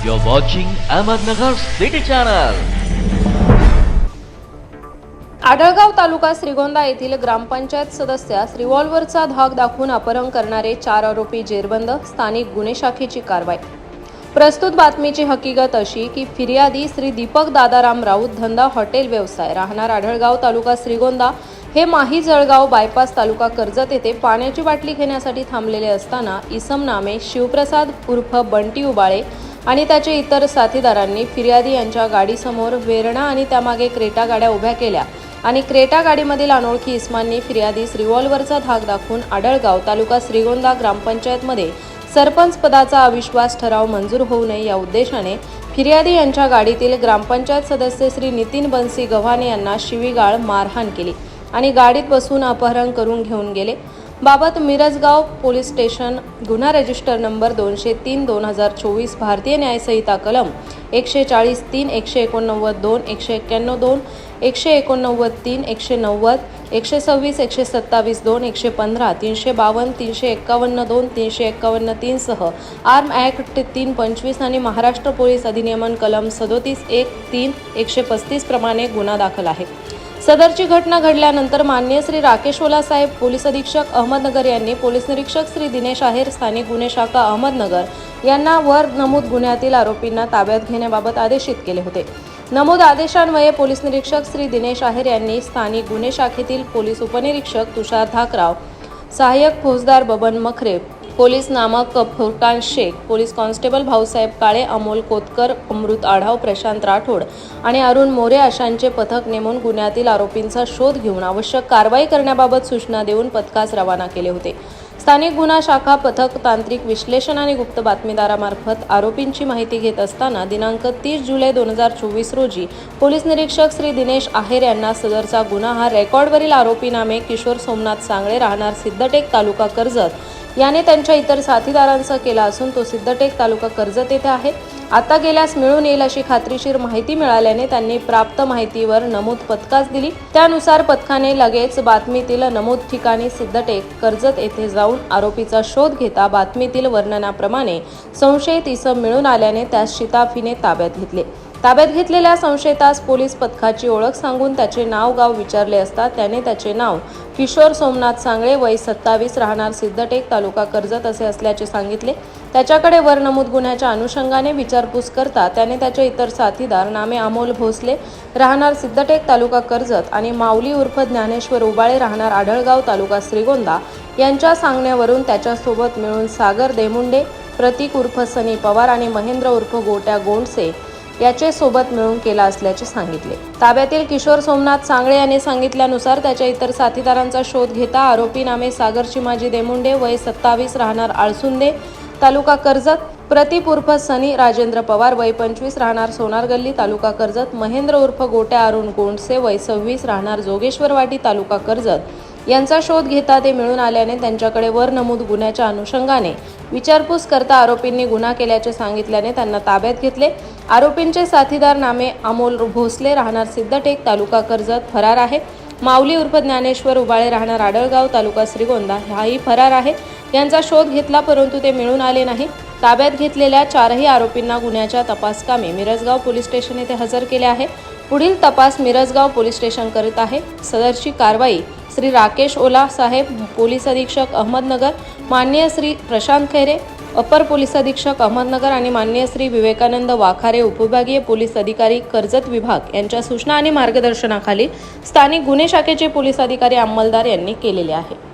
You're watching Ahmednagar City Channel. Adhalgaon taluka Shrigonda येथील ग्रामपंचायत सदस्यास रिव्हॉल्व्हरचा धाक दाखवून अपहरण करणारे चार आरोपी जेरबंद स्थानिक गुन्हे शाखेची कारवाई प्रस्तुत बातमीची हकीकत अशी की फिर्यादी श्री दीपक दादाराम राऊत धंदा हॉटेल व्यवसाय राहणार आढळगाव तालुका श्रीगोंदा हे माही जळगाव बायपास तालुका कर्जत येथे पाण्याची बाटली घेण्यासाठी थांबलेले असताना इसम नामे शिवप्रसाद उर्फ बंटी उबाळे आणि त्याचे इतर साथीदारांनी फिर्यादी यांच्या गाडीसमोर वेरणा आणि त्यामागे क्रेटा गाड्या उभ्या केल्या. आणि क्रेटा गाडीमधील अनोळखी इस्मांनी फिर्यादीस रिव्हॉल्व्हरचा धाक दाखवून आडळगाव तालुका श्रीगोंदा ग्रामपंचायतमध्ये सरपंच पदाचा अविश्वास ठराव मंजूर होऊ नये या उद्देशाने फिर्यादी यांच्या गाडीतील ग्रामपंचायत सदस्य श्री नितीन बन्सी गव्हाणे यांना शिवीगाळ मारहाण केली आणि गाडीत बसून अपहरण करून घेऊन गेले. बाबत मिरजगाव पोलीस स्टेशन गुन्हा रजिस्टर नंबर दोनशे तीन दोन हजार चोवीस भारतीय न्यायसंहिता कलम एकशे चाळीस तीन एकशे एकोणनव्वद दोन एकशे एक्क्याण्णव दोन एकशे एकोणनव्वद तीन एकशे नव्वद एकशे सव्वीस एकशे सत्तावीस दोन एकशे पंधरा तीनशे बावन्न तीनशे एक्कावन्न दोन तीनशे एक्कावन्न तीनसह आर्म ॲक्ट तीन पंचवीस आणि महाराष्ट्र पोलीस अधिनियमन कलम सदोतीस एक तीन एकशे पस्तीस प्रमाणे गुन्हा दाखल आहे. सदरची घटना घडल्यानंतर मान्य श्री राकेशोला साहेब पोलीस अधीक्षक अहमदनगर यांनी पोलीस निरीक्षक श्री दिनेश आहेर स्थानिक गुन्हे शाखा अहमदनगर यांना वर नमूद गुन्ह्यातील आरोपींना ताब्यात घेण्याबाबत आदेशित केले होते. नमूद आदेशान्वये पोलीस निरीक्षक श्री दिनेश आहेर यांनी स्थानिक गुन्हे शाखेतील पोलीस उपनिरीक्षक तुषार धाकराव सहाय्यक फौजदार बबन मखरे पोलीस नामक फुरकान शेख पोलीस कॉन्स्टेबल भाऊसाहेब काळे अमोल कोतकर अमृत आढाव प्रशांत राठोड आणि अरुण मोरे अशांचे पथक नेमून गुन्ह्यातील आरोपींचा शोध घेऊन आवश्यक कारवाई करण्याबाबत सूचना देऊन पथकास रवाना केले होते. स्थानिक गुन्हा शाखा पथक तांत्रिक विश्लेषण आणि गुप्त बातमीदारामार्फत आरोपींची माहिती घेत असताना दिनांक तीस जुलै दोन हजार चोवीस रोजी पोलीस निरीक्षक श्री दिनेश आहेर यांना सदरचा गुन्हा हा रेकॉर्डवरील आरोपी नामे किशोर सोमनाथ सांगळे राहणार सिद्धटेक तालुका कर्जत याने त्यांच्या इतर साथीदारांसह केला असून तो सिद्धटेक तालुका कर्जत येथे आहे. आता गेल्यास मिळून येईल अशी खात्रीशीर माहिती मिळाल्याने त्यांनी प्राप्त माहितीवर नमूद पथकास दिली. त्यानुसार पथकाने लगेच बातमीतील नमूद ठिकाणी सिद्धटेक कर्जत येथे जाऊन आरोपीचा शोध घेता बातमीतील वर्णनाप्रमाणे संशयित इसम मिळून आल्याने त्यास शिताफीने ताब्यात घेतले. ताब्यात घेतलेल्या संशयितास पोलीस पथकाची ओळख सांगून त्याचे नाव गाव विचारले असता त्याने त्याचे नाव किशोर सोमनाथ सांगळे वय सत्तावीस राहणार सिद्धटेक तालुका कर्जत असे असल्याचे सांगितले. त्याच्याकडे वर नमूद गुन्ह्याच्या अनुषंगाने विचारपूस करता त्याने त्याचे इतर साथीदार नामे अमोल भोसले राहणार सिद्धटेक तालुका कर्जत आणि माऊली उर्फ ज्ञानेश्वर उबाळे राहणार आढळगाव तालुका श्रीगोंदा यांच्या सांगण्यावरून त्याच्यासोबत मिळून सागर देमुंडे प्रतीक उर्फ सनी पवार आणि महेंद्र उर्फ गोट्या गोंडसे याचे सोबत मिळून केला असल्याचे सांगितले. ताब्यातील किशोर सोमनाथ सांगळे यांनी सांगितल्यानुसार त्याच्या इतर साथीदारांचा शोध घेता आरोपी नामे सागर चिमाजी देमुंडे वय सत्तावीस राहणार आळसुंदे तालुका कर्जत प्रतीप उर्फ सनी राजेंद्र पवार वय पंचवीस राहणार सोनार गल्ली तालुका कर्जत महेंद्र उर्फ गोट्या अरुण गोंडसे वय सव्वीस राहणार जोगेश्वरवाटी तालुका कर्जत. यांचा शोध घेता ते मिळून आल्याने त्यांच्याकडे वर नमूद गुन्ह्याच्या अनुषंगाने विचारपूस करता आरोपींनी गुन्हा केल्याचे सांगितल्याने त्यांना ताब्यात घेतले. आरोपींचे साथीदार नामे अमोल भोसले राहणार सिद्धटेक तालुका कर्जत फरार आहे. माऊली उर्फ ज्ञानेश्वर उबाळे राहणार आडळगाव तालुका श्रीगोंदा हाही फरार आहे. यांचा शोध घेतला परंतु ते मिळून आले नाही. ताब्यात घेतलेल्या चारही आरोपींना गुन्ह्याच्या तपासकामी मिरजगाव पोलीस स्टेशन येथे हजर केले आहे. पुढील तपास मिरजगाव पोलीस स्टेशन करीत आहे. सदरची कारवाई श्री राकेश ओला साहेब पोलीस अधीक्षक अहमदनगर माननीय श्री प्रशांत खैरे अपर पोलीस अधीक्षक अहमदनगर आणि माननीय श्री विवेकानंद वाखारे उपविभागीय पोलीस अधिकारी कर्जत विभाग यांच्या सूचना आणि मार्गदर्शनाखाली स्थानिक गुन्हे शाखेचे पोलीस अधिकारी अंमलदार यांनी केलेले आहे.